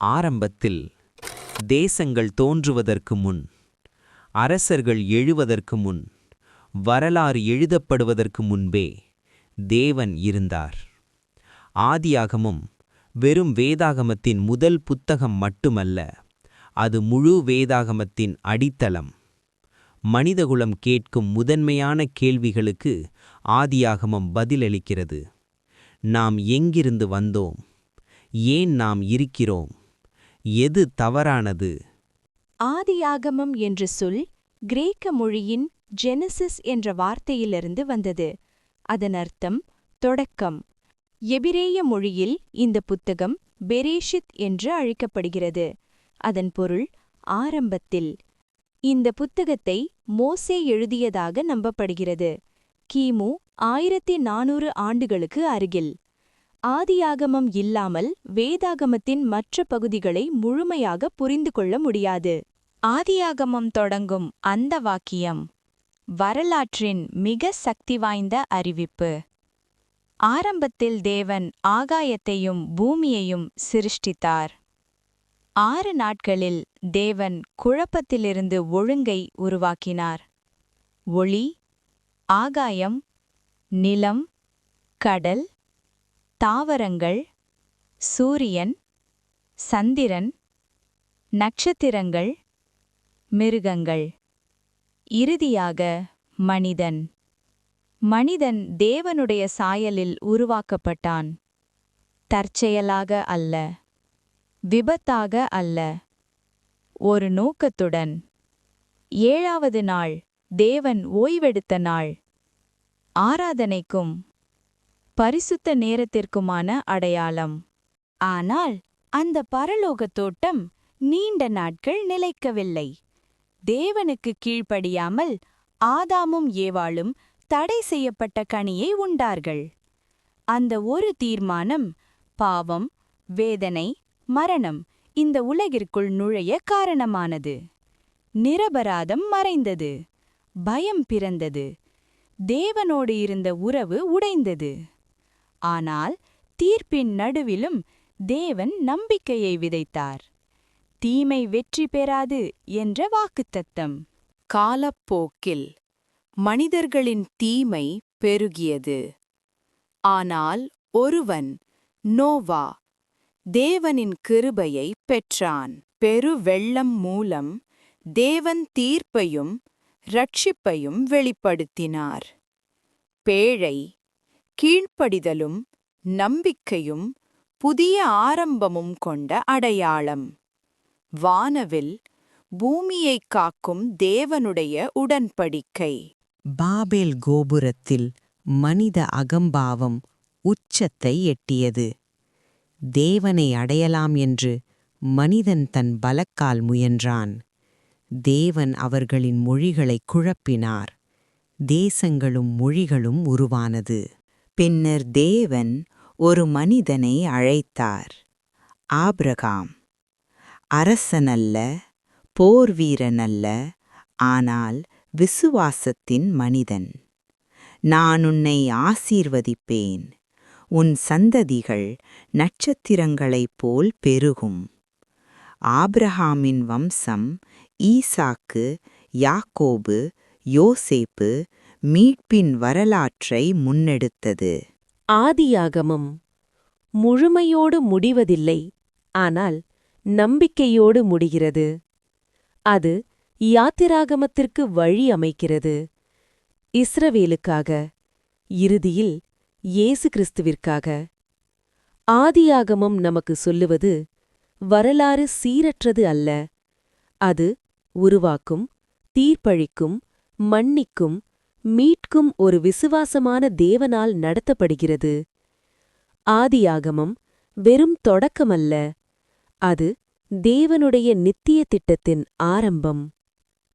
ஆரம்பத்தில் தேசங்கள் தோன்றுவதற்கு முன் அரசர்கள் எழுவதற்கு முன் வரலாறு எழுதப்படுவதற்கு முன்பே தேவன் இருந்தார். ஆதியாகமும் வெறும் வேதாகமத்தின் முதல் புத்தகம் மட்டுமல்ல அது முழு வேதாகமத்தின் அடித்தளம். மனிதகுலம் கேட்கும் முதன்மையான கேள்விகளுக்கு ஆதியாகமம் பதிலளிக்கிறது. நாம் எங்கிருந்து வந்தோம்? ஏன் நாம் இருக்கிறோம்? எது தவறானது? ஆதியாகமம் என்ற சொல் கிரேக்க மொழியின் ஜெனசிஸ் என்ற வார்த்தையிலிருந்து வந்தது. அதன் அர்த்தம் தொடக்கம். எபிரேய மொழியில் இந்த புத்தகம் பெரேஷித் என்று அழைக்கப்படுகிறது. அதன் பொருள் ஆரம்பத்தில். இந்த புத்தகத்தை மோசே எழுதியதாக நம்பப்படுகிறது. கிமு ஆயிரத்தி நானூறு ஆண்டுகளுக்கு அருகில். ஆதியாகமம் இல்லாமல் வேதாகமத்தின் மற்ற பகுதிகளை முழுமையாக புரிந்து கொள்ள முடியாது. ஆதியாகமம் தொடங்கும் அந்த வாக்கியம் வரலாற்றின் மிக சக்தி வாய்ந்த அறிவிப்பு. ஆரம்பத்தில் தேவன் ஆகாயத்தையும் பூமியையும் சிருஷ்டித்தார். ஆறு நாட்களில் தேவன் குழப்பத்திலிருந்து ஒழுங்கை உருவாக்கினார். ஒளி ஆகாயம் நிலம் கடல் தாவரங்கள் சூரியன் சந்திரன் நட்சத்திரங்கள் மிருகங்கள். இறுதியாக மனிதன். மனிதன் தேவனுடைய சாயலில் உருவாக்கப்பட்டான். தற்செயலாக அல்ல. விபத்தாக அல்ல. ஒரு நோக்கத்துடன். ஏழாவது நாள். தேவன் ஓய்வெடுத்த நாள். ஆராதனைக்கும் பரிசுத்த நேரத்திற்குமான அடையாளம். ஆனால் அந்த பரலோகத் தோட்டம் நீண்ட நாட்கள் நிலைக்கவில்லை. தேவனுக்கு கீழ்ப்படியாமல் ஆதாமும் ஏவாளும் தடை செய்யப்பட்ட கனியை உண்டார்கள். அந்த ஒரு தீர்மானம் பாவம் வேதனை மரணம் இந்த உலகிற்குள் நுழைய காரணமானது. நிரபராதம் மறைந்தது. பயம் பிறந்தது. தேவனோடு இருந்த உறவு உடைந்தது. ஆனால் தீர்ப்பின் நடுவிலும் தேவன் நம்பிக்கையை விதைத்தார். தீமை வெற்றி பெறாது என்ற வாக்குத்தத்தம். காலப்போக்கில் மனிதர்களின் தீமை பெருகியது. ஆனால் ஒருவன் நோவா தேவனின் கிருபையை பெற்றான். பெரு வெள்ளம் மூலம் தேவன் தீர்ப்பையும் ரட்சிப்பையும் வெளிப்படுத்தினார். பேழை கீழ்ப்படிதலும் நம்பிக்கையும் புதிய ஆரம்பமும் கொண்ட அடையாளம். வானவில் பூமியைக் காக்கும் தேவனுடைய உடன்படிக்கை. பாபேல் கோபுரத்தில் மனித அகம்பாவம் உச்சத்தை எட்டியது. தேவனை அடையலாம் என்று மனிதன் தன் பலக்கால் முயன்றான். தேவன் அவர்களின் மொழிகளைக் குழப்பினார். தேசங்களும் மொழிகளும் உருவானது. பின்னர் தேவன் ஒரு மனிதனை அழைத்தார். ஆப்ரகாம் அரசனல்ல போர் வீரனல்ல ஆனால் விசுவாசத்தின் மனிதன். நான் உன்னை ஆசீர்வதிப்பேன். உன் சந்ததிகள் நட்சத்திரங்களைப் போல் பெருகும். ஆப்ரஹாமின் வம்சம் ஈசாக்கு யாக்கோபு யோசேப்பு மீட்பின் வரலாற்றை முன்னெடுத்தது. ஆதியாகமம் முழுமையோடு முடிவதில்லை ஆனால் நம்பிக்கையோடு முடிகிறது. அது யாத்திராகமத்திற்கு வழி அமைக்கிறது. இஸ்ரவேலுக்காக இறுதியில் இயேசு கிறிஸ்துவிற்காக. ஆதியாகமம் நமக்கு சொல்லுவது வரலாறு சீரற்றது அல்ல. அது உருவாக்கும் தீர்ப்பழிக்கும் மன்னிக்கும் மீட்கும் ஒரு விசுவாசமான தேவனால் நடத்தப்படுகிறது. ஆதியாகமம் வெறும் தொடக்கமல்ல. அது தேவனுடைய நித்திய திட்டத்தின் ஆரம்பம்.